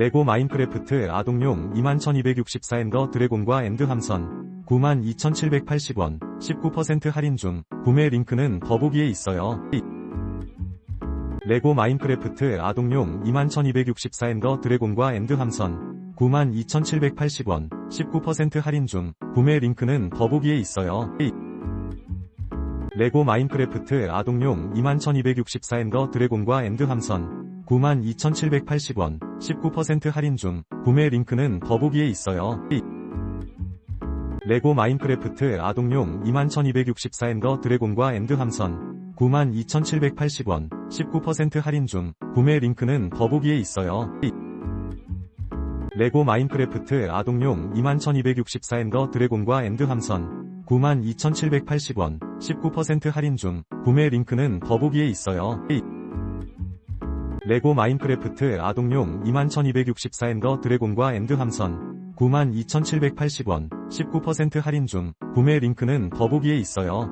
레고 마인크래프트 아동용 21,264엔더 드래곤과 엔드 함선 92,780원 19% 할인 중 구매 링크는 더보기에 있어요. 레고 마인크래프트 아동용 21,264엔더 드래곤과 엔드 함선 92,780원 19% 할인 중 구매 링크는 더보기에 있어요. 레고 마인크래프트 아동용 21,264엔더 드래곤과 엔드 함선 92,780원 19% 할인 중 구매 링크는 더보기에 있어요. 레고 마인크래프트 아동용 21,264엔더 드래곤과 엔드 함선 92,780원 19% 할인 중 구매 링크는 더보기에 있어요. 레고 마인크래프트 아동용 21,264엔더 드래곤과 엔드 함선 92,780원 19% 할인 중 구매 링크는 더보기에 있어요. 레고 마인크래프트 아동용 21,264엔더 드래곤과 엔드 함선 92,780원 19% 할인 중 구매 링크는 더보기에 있어요.